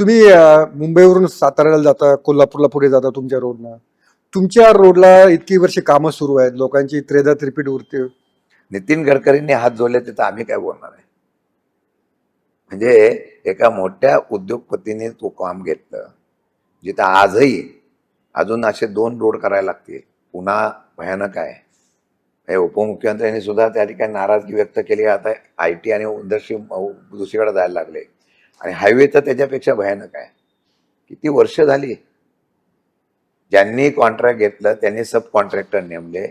तुम्ही मुंबईवरून साताऱ्याला जाता कोल्हापूरला पुढे जाता तुमच्या रोडनं. तुमच्या रोडला इतकी वर्ष कामं सुरू आहेत लोकांची त्रेदा त्रिपीट उरते. नितीन गडकरींनी हात जोडले तिथं आम्ही काय बोलणार आहे? म्हणजे एका मोठ्या उद्योगपतीने तो काम घेतलं. जिथं आजही अजून असे दोन रोड करायला लागतील. पुन्हा भयानक आहे. हे उपमुख्यमंत्र्यांनी सुद्धा त्या ठिकाणी नाराजगी व्यक्त केली. आता आय टी आणि इंडस्ट्री दुसरीकडे जायला लागले. आणि हायवे तर त्याच्यापेक्षा भयानक आहे. किती वर्ष झाली? ज्यांनी कॉन्ट्रॅक्ट घेतलं त्यांनी सब कॉन्ट्रॅक्टर नेमले.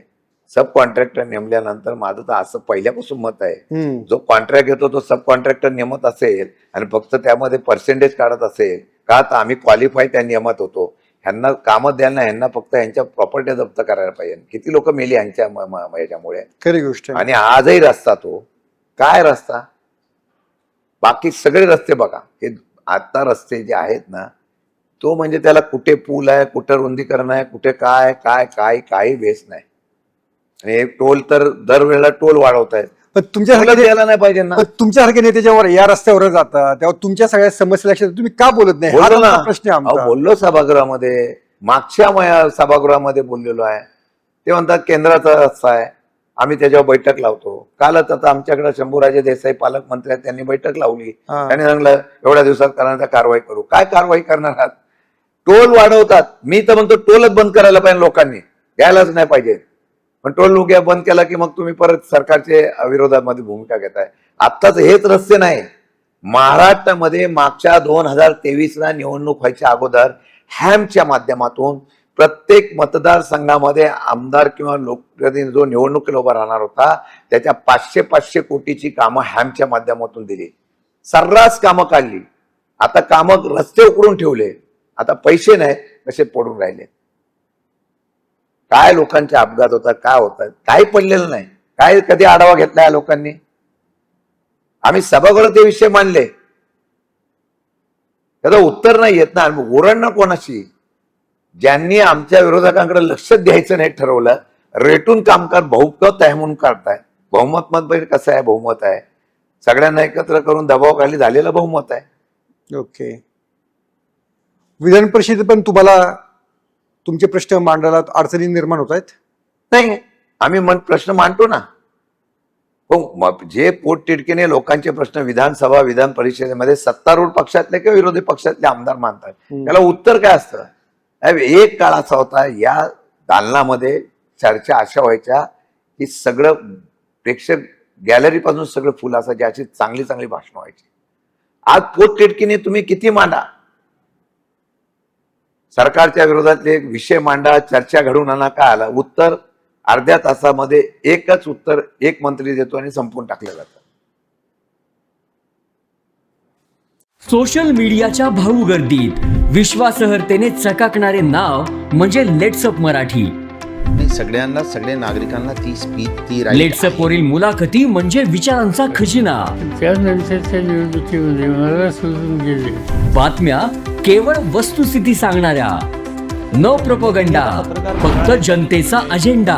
सब कॉन्ट्रॅक्टर नेमल्यानंतर माझं तर असं पहिल्यापासून मत आहे. जो कॉन्ट्रॅक्ट घेतो तो सब कॉन्ट्रॅक्टर नेमत असेल आणि फक्त त्यामध्ये पर्सेंटेज काढत असेल का तर आम्ही क्वालिफाय त्या नियमात होतो? ह्यांना कामं द्यायला नाही ह्यांना फक्त यांच्या प्रॉपर्टी जप्त करायला पाहिजे. किती लोक मेली यांच्या याच्यामुळे? खरी गोष्ट आणि आजही रस्ता तो. काय रस्ता? बाकी सगळे रस्ते बघा. हे आता रस्ते जे आहेत ना तो म्हणजे त्याला कुठे पूल आहे कुठे रुंदीकरण आहे कुठे काय काय काय काही बेस नाही. आणि हे टोल तर दरवेळेला टोल वाढवत आहेत पण तुमच्यासारखे द्यायला नाही पाहिजे ना. पण तुमच्यासारखे नेत्याच्यावर या रस्त्यावर जातात तेव्हा तुमच्या सगळ्या समस्या लक्षात तुम्ही का बोलत नाही? हा बोललो तुमचा ना. प्रश्न आहे अहो, आमचा. बोललो सभागृहामध्ये. मागच्या मया- सभागृहामध्ये बोललेलो आहे. ते म्हणतात केंद्राचा रस्ता आहे. आम्ही त्याच्यावर बैठक लावतो. कालच आता आमच्याकडे शंभूराजे देसाई पालकमंत्री आहेत त्यांनी बैठक लावली. त्यांनी सांगलं एवढ्या दिवसात करण्याचा कारवाई करू. काय कारवाई करणार आहात? टोल वाढवतात. मी तर म्हणतो टोलच बंद करायला पाहिजे लोकांनी. द्यायलाच नाही पाहिजे. पण टोल उग्या बंद केला की मग तुम्ही परत सरकारचे विरोधामध्ये भूमिका घेताय. आत्ताच हेच रस्ते नाही. महाराष्ट्रामध्ये मागच्या दोन हजार तेवीसला निवडणूक व्हायच्या अगोदर हॅमच्या माध्यमातून प्रत्येक मतदारसंघामध्ये आमदार किंवा लोकप्रतिनिधी जो निवडणुकीला उभा राहणार होता त्याच्या पाचशे पाचशे कोटीची कामं हॅमच्या माध्यमातून दिली. सर्रास कामं काढली. आता कामं रस्ते उकडून ठेवले. आता पैसे नाही कसे पडून राहिले. काय लोकांचे अपघात होतात काय होतात काही पडलेलं नाही. काय कधी आढावा घेतला या लोकांनी? आम्ही सभागृहात ते विषय मानले त्याचं उत्तर नाही येत ना. आणि ओरडणं कोणाशी? ज्यांनी आमच्या विरोधकांकडे लक्ष द्यायचं नाही ठरवलं रेटून काम कर बहुमत आहे म्हणून काढताय बहुमत मत कसं आहे? बहुमत आहे. सगळ्यांना एकत्र करून दबावाखाली झालेलं बहुमत आहे. ओके. विधान परिषदेत पण तुम्हाला तुमचे प्रश्न मांडायला अडचणी निर्माण होत आहेत? नाही आम्ही मन प्रश्न मांडतो ना. हो मग जे पोटतिडकीने लोकांचे प्रश्न विधानसभा विधान परिषदेमध्ये सत्तारूढ पक्षातले किंवा विरोधी पक्षातले आमदार मानतात. त्याला उत्तर काय असतं? एक काळ असा होता या दालनामध्ये चर्चा अशा व्हायच्या की सगळं प्रेक्षक गॅलरी पासून सगळं फुल असायचे अशी चांगली चांगली भाषण व्हायची. आज पोटतिडकीने तुम्ही किती मांडा? सरकारच्या विरोधातले एक विषय मांडा चर्चा घडवून आणा काय आला. उत्तर अर्ध्या तासामध्ये एकच उत्तर एक मंत्री देतो आणि संपवून टाकलं जातं. सोशल मीडियाच्या भाऊ गर्दीत. विश्वासहर्तेने चकाकणारे नाव म्हणजे लेट्सअप मराठी. नाही सगळ्यांना सगळ्या नागरिकांना ती स्पीच ती right लेट्सअप वरील मुलाखती म्हणजे विचारांचा खजिना. त्यानंतरच्या निवडणुकीमध्ये मला सोडून गेले. बातम्या केवळ वस्तुस्थिती सांगणाऱ्या. न प्रपोगंडा फक्त जनतेचा अजेंडा